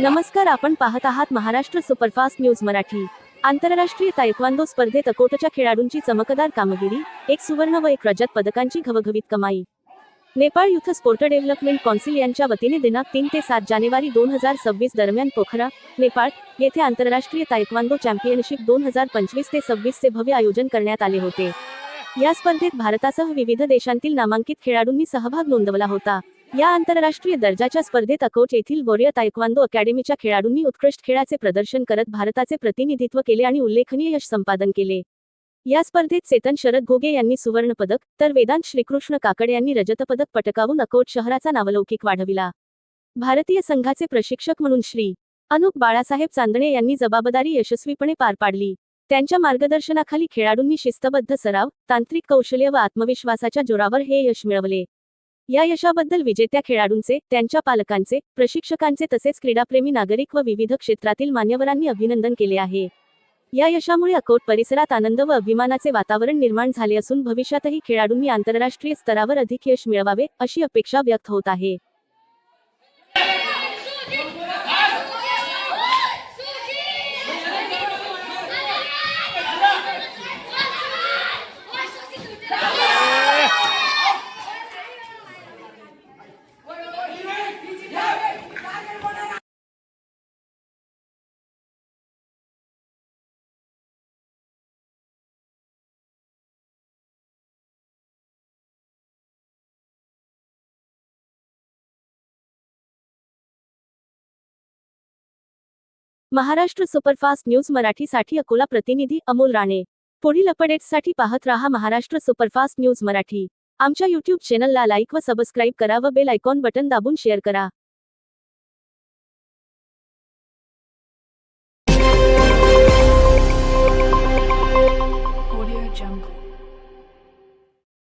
नमस्कार आपण पाहत आहात महाराष्ट्र सुपरफास्ट न्यूज मराठी. आंतरराष्ट्रीय तायक्वांदो स्पर्धेत अकोटच्या खेळाडूंची चमकदार कामगिरी एक सुवर्ण व एक रजत पदकांची घवघवीत कमाई. Nepal youth sport development council यांच्या वतीने दिनांक तीन ते सात जानेवारी दोन हजार सव्वीस दरम्यान पोखरा नेपाळ येथे आंतरराष्ट्रीय तायक्वांदो चॅम्पियनशिप दोन हजार पंचवीस ते सव्वीस चे भव्य आयोजन करण्यात आले होते. या स्पर्धेत भारतासह विविध देशांतील नामांकित खेळाडूंनी सहभाग नोंदवला होता. या आंतरराष्ट्रीय दर्जाच्या स्पर्धेत अकोट येथील वॉरियर तायक्वांदो अकॅडमीच्या खेळाडूंनी उत्कृष्ट खेळाचे प्रदर्शन करत भारताचे प्रतिनिधित्व केले आणि उल्लेखनीय यश संपादन केले. या स्पर्धेत चेतन शरद घोगे यांनी सुवर्णपदक तर वेदांत श्रीकृष्ण काकड यांनी रजतपदक पटकावून अकोट शहराचा नावलौकिक वाढविला. भारतीय संघाचे प्रशिक्षक म्हणून श्री. अनुप बाळासाहेब चांदणे यांनी जबाबदारी यशस्वीपणे पार पाडली. त्यांच्या मार्गदर्शनाखाली खेळाडूंनी शिस्तबद्ध सराव तांत्रिक कौशल्य व आत्मविश्वासाच्या जोरावर हे यश मिळवले. या यशाबद्दल विजेत्या खेळाडूंचे त्यांच्या पालकांचे प्रशिक्षकांचे तसेच क्रीडाप्रेमी नागरिक व विविध क्षेत्रातील मान्यवरांनी अभिनंदन केले आहे. या यशामुळे अकोट परिसरात आनंद व अभिमानाचे वातावरण निर्माण झाले असून भविष्यातही खेळाडूंनी आंतरराष्ट्रीय स्तरावर अधिक यश मिळवावे अशी अपेक्षा व्यक्त होत आहे. महाराष्ट्र सुपरफास्ट न्यूज मराठीसाठी अकोला प्रतिनिधी अमोल राणे. पुढील अपडेट्ससाठी पाहत रहा महाराष्ट्र सुपरफास्ट न्यूज मराठी. आमच्या यूट्यूब चॅनलला लाईक व सबस्क्राईब करा व बेल आयकॉन बटन दाबून शेअर करा.